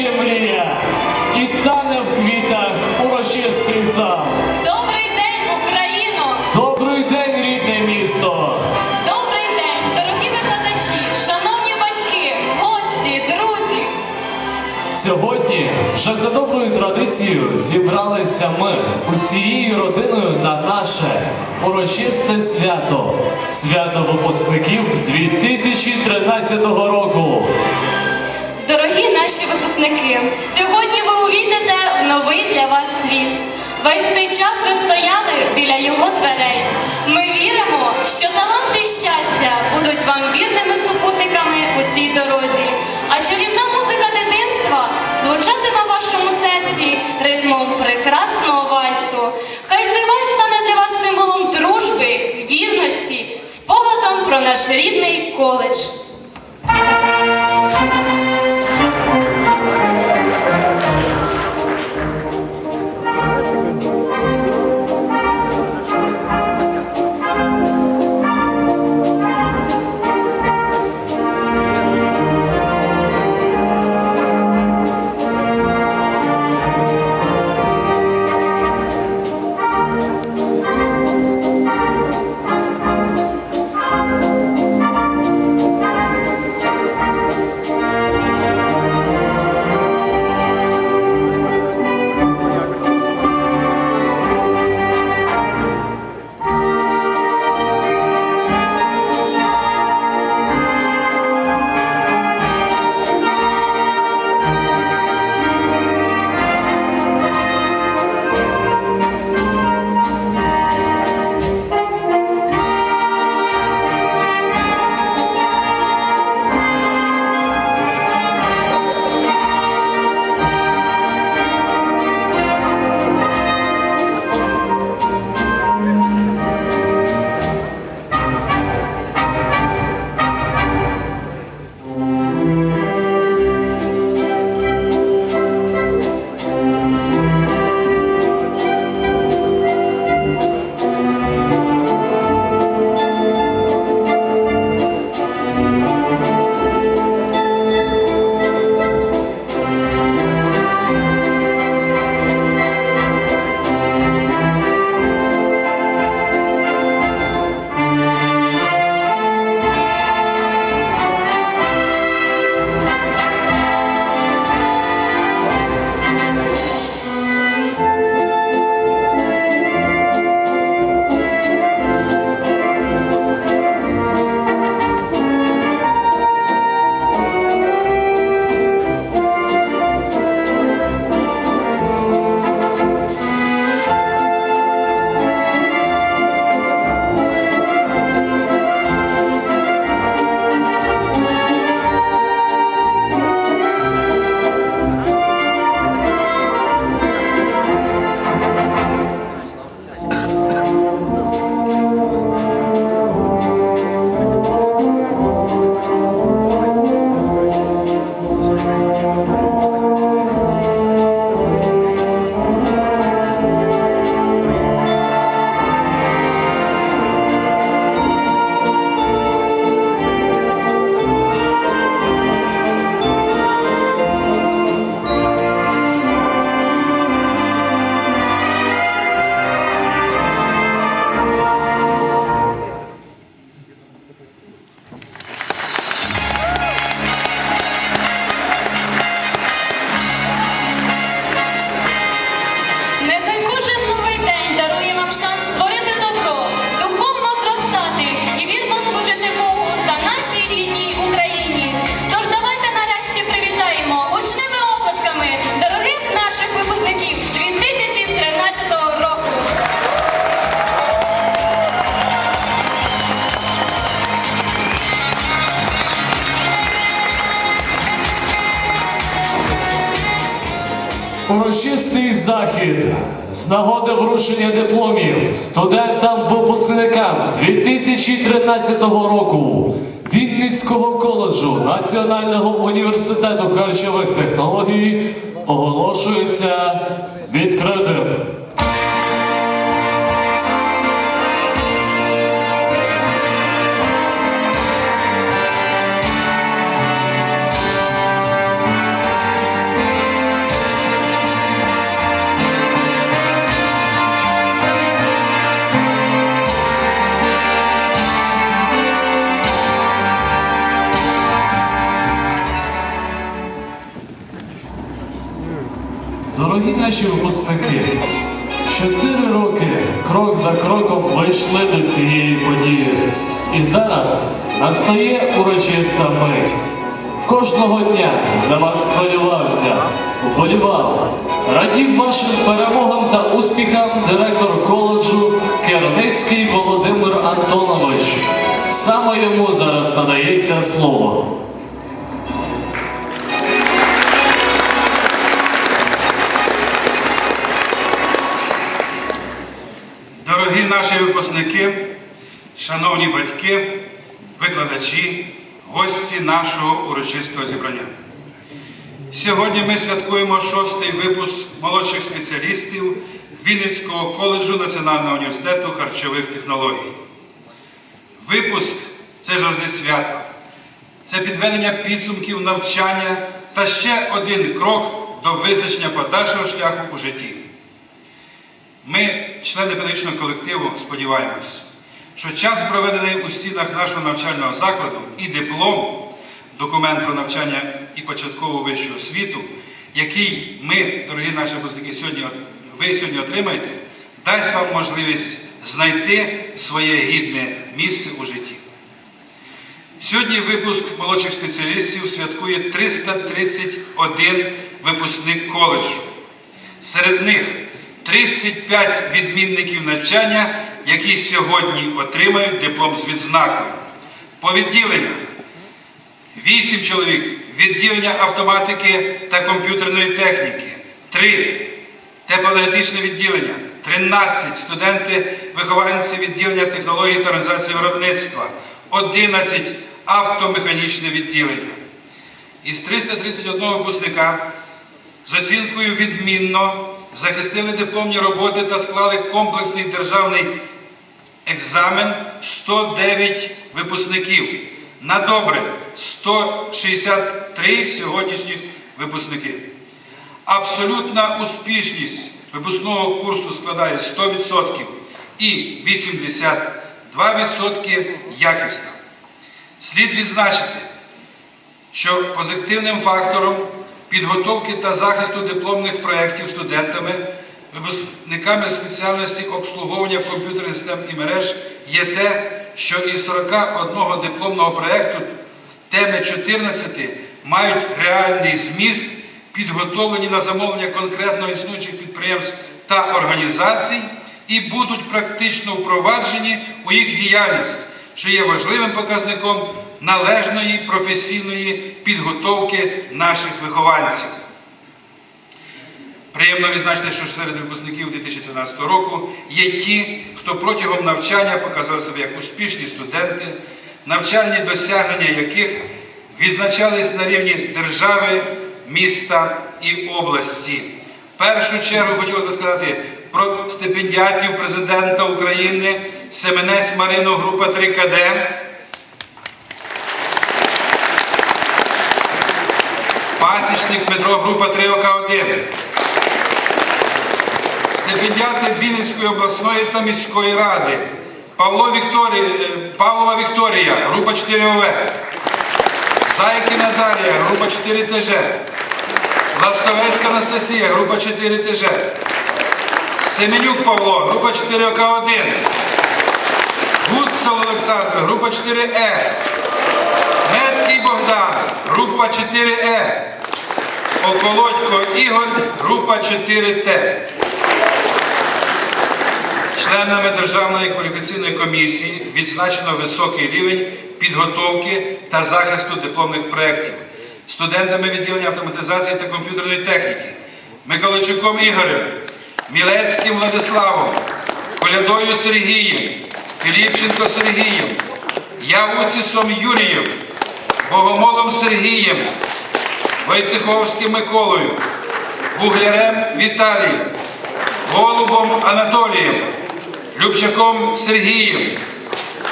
наче мрія, і тане в квітах урочистий зал. Добрий день, Україно! Добрий день, рідне місто! Добрий день, дорогі викладачі, шановні батьки, гості, друзі! Сьогодні вже за доброю традицією зібралися ми усією родиною на наше урочисте свято свято випускників 2013 року. Дорогі наші випускники, сьогодні ви увійдете в новий для вас світ. Весь цей час ви стояли біля його дверей. Ми віримо, що талант і щастя будуть вам вірними супутниками у цій дорозі. А чарівна музика дитинства звучатиме в вашому серці ритмом прекрасного вальсу. Хай цей вальс стане для вас символом дружби, вірності, спогадом про наш рідний коледж. Нехай захід з нагоди вручення дипломів студентам-випускникам 2013 року Вінницького коледжу Національного університету харчових технологій оголошується відкритим. Зараз настає урочиста мить. Кожного дня за вас хвилювався, вболівав, радів вашим перемогам та успіхам директор коледжу Керницький Володимир Антонович. Саме йому зараз надається слово. Дорогі наші випускники, шановні батьки, викладачі, гості нашого урочистого зібрання. Сьогодні ми святкуємо шостий випуск молодших спеціалістів Вінницького коледжу Національного університету харчових технологій. Випуск це завжди свято. Це підведення підсумків навчання та ще один крок до визначення подальшого шляху у житті. Ми, члени педагогічного колективу, сподіваємось, що час, проведений у стінах нашого навчального закладу, і диплом, документ про навчання і початкову вищу освіту, який ми, дорогі наші випускники, сьогодні, ви сьогодні отримаєте, дасть вам можливість знайти своє гідне місце у житті. Сьогодні випуск молодших спеціалістів святкує 331 випускник коледжу. Серед них 35 відмінників навчання, які сьогодні отримають диплом з відзнакою. По відділеннях 8 чоловік. Відділення автоматики та комп'ютерної техніки, 3 теплоенергетичне відділення, 13 студенти вихованці відділення технології та організації виробництва, 11 автомеханічне відділення. Із 331 випускника з оцінкою відмінно захистили дипломні роботи та склали комплексний державний екзамен 109 випускників. На добре 163 сьогоднішніх випускники. Абсолютна успішність випускного курсу складає 100% і 82% якісна. Слід відзначити, що позитивним фактором підготовки та захисту дипломних проєктів студентами, випускниками спеціальності обслуговування комп'ютерних систем і мереж є те, що із 41 дипломного проєкту теми 14 мають реальний зміст, підготовлені на замовлення конкретно існуючих підприємств та організацій і будуть практично впроваджені у їх діяльність, що є важливим показником належної професійної підготовки наших вихованців. Приємно відзначити, що серед випускників 2013 року є ті, хто протягом навчання показав себе як успішні студенти, навчальні досягнення яких відзначались на рівні держави, міста і області. В першу чергу хотілося б сказати про стипендіатів президента України Семенець Марину, група 3 КД. Пасічник Дмитро, група 3 ОК1. Стипендіати Вінницької обласної та міської ради. Павло Вікторія, е, Павлова Вікторія, група 4 ОВ. Зайкіна Дар'я, група 4 ТЖ. Ласковецька Анастасія, група 4 ТЖ. Семенюк Павло, група 4 ОК1. Гуцел Олександр, група 4Е. Меткий Богдан, група 4Е. Околодько Ігор, група 4Т. Членами Державної кваліфікаційної комісії відзначено високий рівень підготовки та захисту дипломних проєктів, студентами відділення автоматизації та комп'ютерної техніки, Миколайчуком Ігорем, Мілецьким Владиславом, Колядою Сергієм, Філіпченко Сергієм, Яуцісом Юрієм, Богомолом Сергієм, Войцеховським Миколою, Буглярем Віталієм, Голубом Анатолієм, Любчаком Сергієм,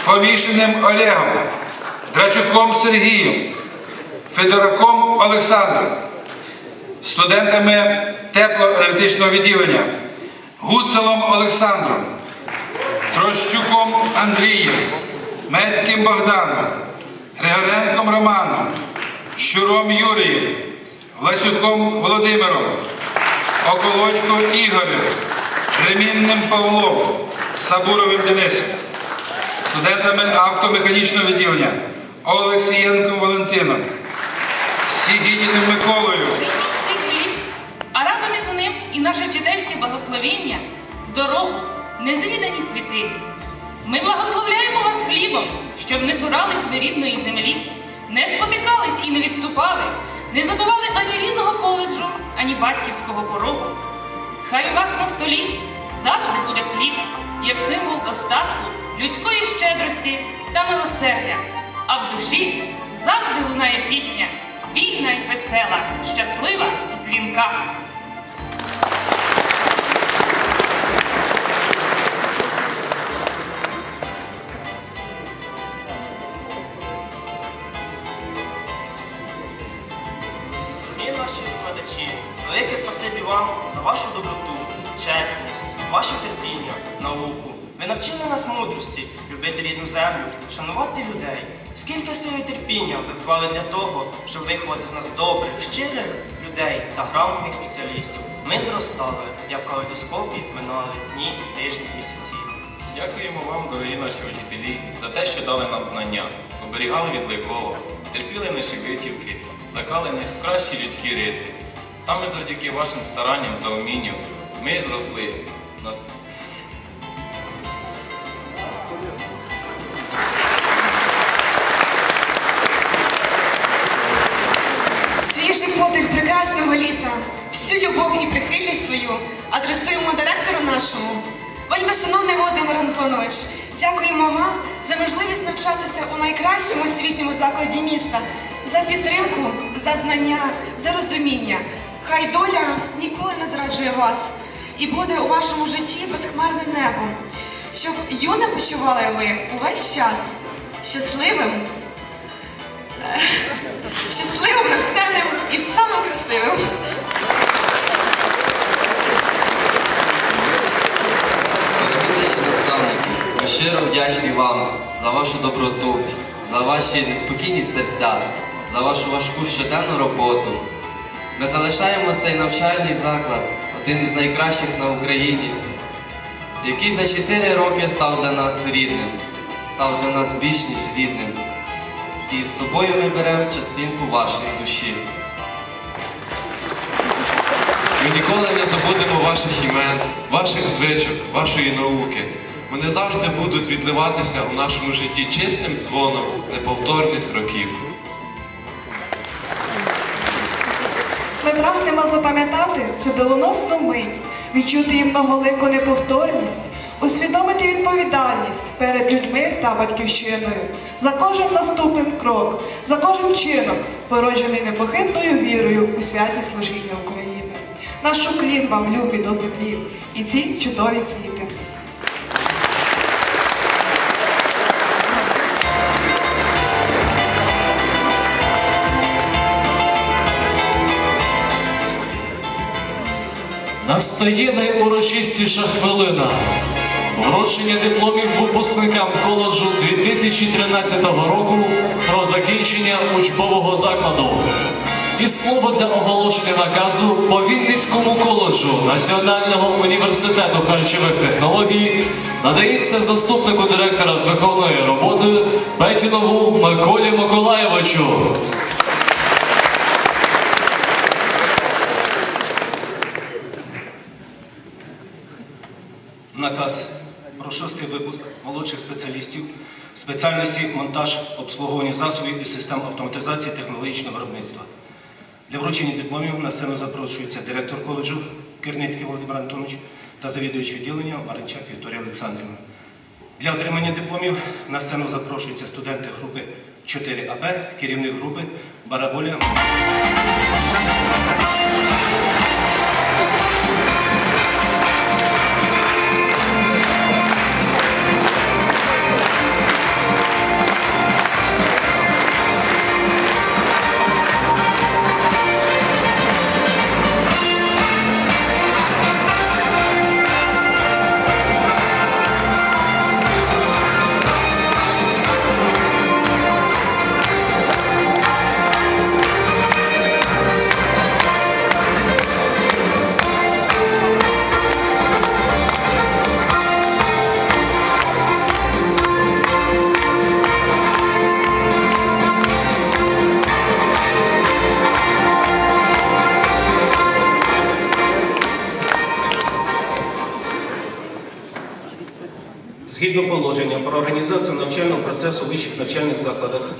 Фомішиним Олегом, Драчуком Сергієм, Федораком Олександром, студентами теплоенергетичного відділення, Гуцелом Олександром, Трощуком Андрієм, Метким Богданом, Григоренком Романом, Щуром Юрієм, Власюком Володимиром, Околодько Ігорем, Ремінним Павлом, Сабуровим Денисом, студентами автомеханічного відділення Олексієнком Валентином, Сігідіним Миколою, а разом із ним і наше вчительське благословіння в дорогу незвідані світи. Ми благословляємо вас хлібом, щоб не цурались ви рідної землі, не спотикались і не відступали, не забували ані рідного коледжу, ані батьківського порогу. Хай у вас на столі завжди буде хліб, як символ достатку, людської щедрості та милосердя. А в душі завжди лунає пісня, вільна й весела, щаслива і дзвінка. Вашу доброту, чесність, ваше терпіння, науку. Ви навчили нас мудрості, любити рідну землю, шанувати людей. Скільки сили терпіння ви вклали для того, щоб виховати з нас добрих, щирих людей та грамотних спеціалістів. Ми зростали, як калейдоскопі минали дні, тижні, місяці. Дякуємо вам, дорогі наші вчителі, за те, що дали нам знання, оберігали від лихого, терпіли наші витівки, плекали найкращі людські риси. Саме завдяки вашим старанням та умінню ми зросли. Нас- Свіжий подих прекрасного літа, всю любов і прихильність свою адресуємо директору нашому. Вельми шановний Володимир Антонович, дякуємо вам за можливість навчатися у найкращому освітньому закладі міста, за підтримку, за знання, за розуміння. Хай доля ніколи не зраджує вас і буде у вашому житті безхмарне небо, щоб юне почували ви увесь час щасливим щасливим, натхненним і самим красивим. Ми щиро вдячні вам за вашу доброту, за ваші неспокійні серця, за вашу важку щоденну роботу. Ми залишаємо цей навчальний заклад, один із найкращих на Україні, який за 4 роки став для нас рідним, став для нас більш ніж рідним. І з собою ми беремо частинку вашої душі. Ми ніколи не забудемо ваших імен, ваших звичок, вашої науки. Вони завжди будуть відливатися у нашому житті чистим дзвоном неповторних років. Прагнемо запам'ятати цю доленосну мить, відчути її многолику неповторність, усвідомити відповідальність перед людьми та батьківщиною за кожен наступний крок, за кожен чинок, породжений непохитною вірою у святі служіння України. Нашу клін вам любі до землі і ці чудові квіти. Настає найурочистіша хвилина. Вручення дипломів випускникам коледжу 2013 року про закінчення учбового закладу. І слово для оголошення наказу по Вінницькому коледжу Національного університету харчових технологій надається заступнику директора з виховної роботи Петінову Миколі Миколаєвичу. Наказ про шостий випуск молодших спеціалістів спеціальності монтаж обслуговування засобів і систем автоматизації технологічного виробництва. Для вручення дипломів на сцену запрошується директор коледжу Керницький Володимир Антонович та завідуючий відділення Маринчак Вікторія Олександрівна. Для отримання дипломів на сцену запрошуються студенти групи 4АБ, керівник групи Бараболя. Згідно положення про організацію навчального процесу у вищих навчальних закладах,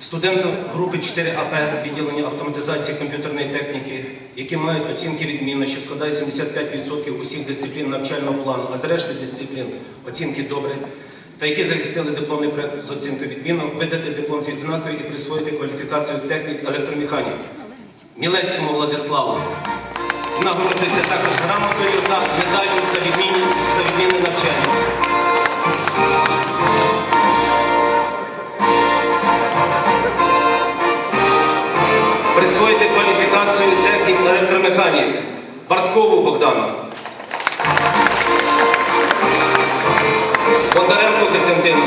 студентам групи 4АП відділення автоматизації комп'ютерної техніки, які мають оцінки відмінно, що складає 75% усіх дисциплін навчального плану, а з решти дисциплін оцінки добре, та які захистили дипломний проект з оцінкою відмінно, видати диплом з відзнакою і присвоїти кваліфікацію технік електромеханік. Мілецькому Владиславу нагороджується також грамотою та медаллю за відмінні за відмінне навчання. Присвоїти кваліфікацію технік електромеханік Барткову Богдану. Бондаренко Костянтину.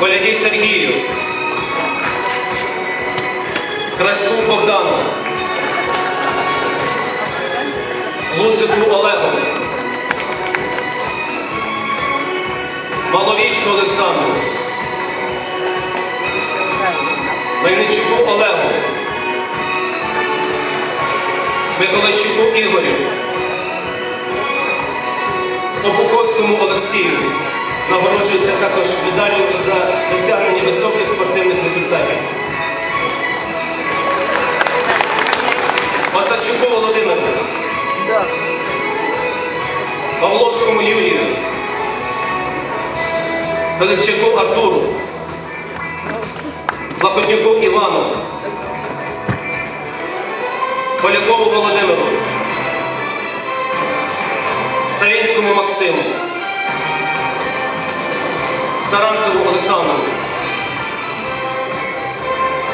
Коляді Сергію. Краську Богдану. Луцику Олегу. Маловічку Олександру. Мельничуку Олегу. Миколайчуку Ігорю. Обуховському Олексію. Нагороджується також медаллю за досягнення високих спортивних результатів. Осадчуку Володимиру. Павловському Юрію. Пилипчаку Артуру. Лапотнюку Івану. Полякову Володимиру. Савінському Максиму. Саранцеву Олександру.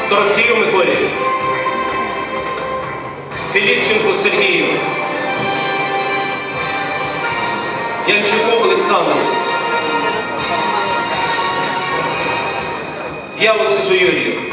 Торохтію Миколі. Філіпченку Сергію. Янчуку Олександру. Явицю Юрію.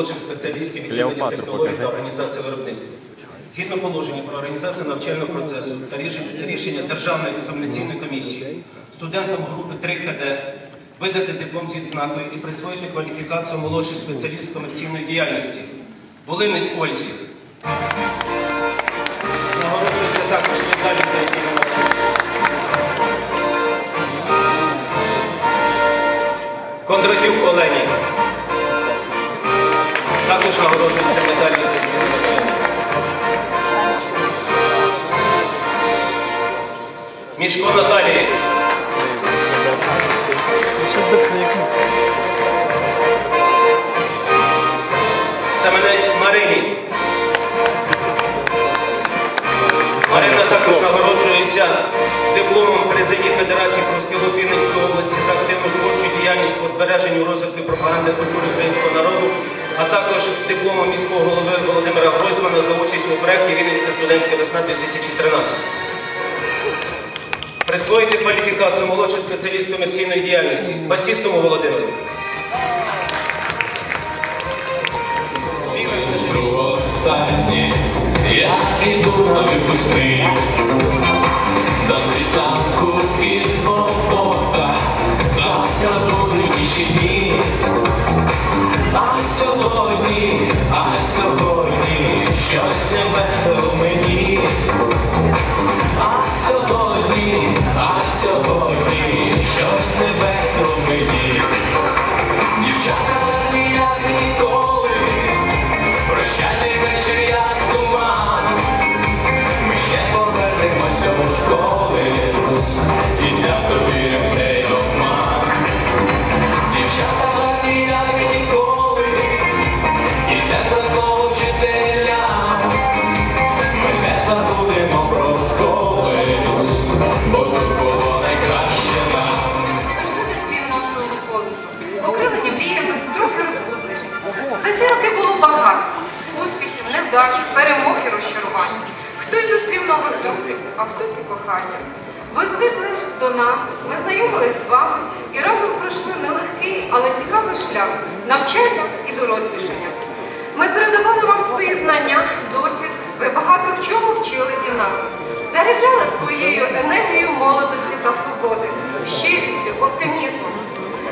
Молодших спеціалістів відділення технологій та організації виробництва. Згідно положення про організацію навчального процесу та рішення Державної екзаменаційної комісії, студентам групи 3КД видати диплом з відзнакою і присвоїти кваліфікацію молодший спеціаліст комерційної діяльності. Волинець Ользі. Нагороджується також медалі за навчання. Кондратюк Олені. Також нагороджується медаллю за. Мішко Наталії. Семенець Марині. Марина також нагороджується президії Федерації профспілок Вінницької області за активну творчу діяльність по збереженню розвитку пропаганди культури українського народу, а також дипломом міського голови Володимира Гройсмана за участь у проєкті Вінницька студентська весна 2013. Присвоїти кваліфікацію молодший спеціаліст комерційної діяльності Басістому Володимиру. Останнє, я іду на випускний сьогодні, а сьогодні Щось не весело мені. А сьогодні, а сьогодні Щось не весело мені. Дівчата як ніколи Прощальний вечір, як туман. Ми ще повернемось до школи. І свято а хтось і кохання. Ви звикли до нас, ми знайомились з вами і разом пройшли нелегкий, але цікавий шлях навчання і дорослішання. Ми передавали вам свої знання, досвід, ви багато в чому вчили і нас. Заряджали своєю енергією молодості та свободи, щирістю, оптимізмом.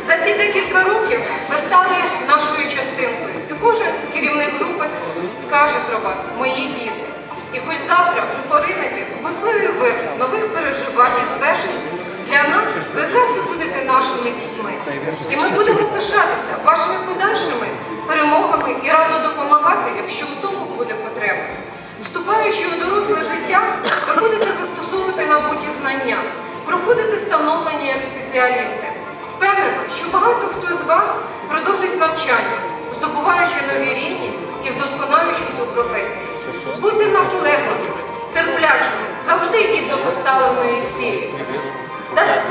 За ці декілька років ви стали нашою частинкою, і кожен керівник групи скаже про вас, мої діти. І хоч завтра поринете у вир нових переживань і звершень, для нас ви завжди будете нашими дітьми. І ми будемо пишатися вашими подальшими перемогами і радо допомагати, якщо у тому буде потреба. Вступаючи у доросле життя, ви будете застосовувати набуті знання, проходити становлення як спеціалісти. Впевнена, що багато хто з вас продовжить навчання, здобуваючи нові рівні і вдосконалюючись у професії. Будьте наполегливими, терплячими, завжди до поставленої цілі.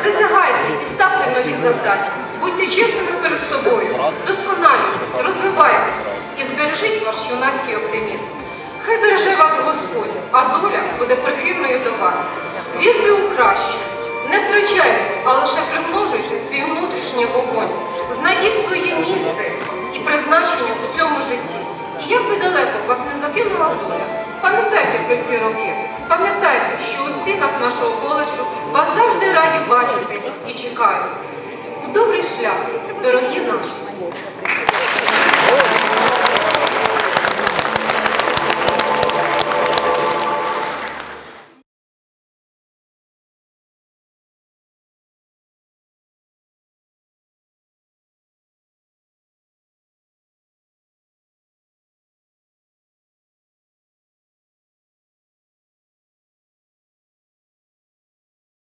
Досягайтесь і ставте нові завдання. Будьте чесними перед собою, досконалюйтесь, розвивайтесь і збережіть ваш юнацький оптимізм. Хай береже вас Господь, а доля буде прихильною до вас. Вірте у краще. Не втрачайте, а лише примножуйте свій внутрішній вогонь. Знайдіть своє місце і призначення у цьому житті. Як би далеко вас не закинула доля, пам'ятайте про ці роки, пам'ятайте, що у стінах нашого коледжу вас завжди раді бачити і чекають. У добрий шлях, дорогі наші!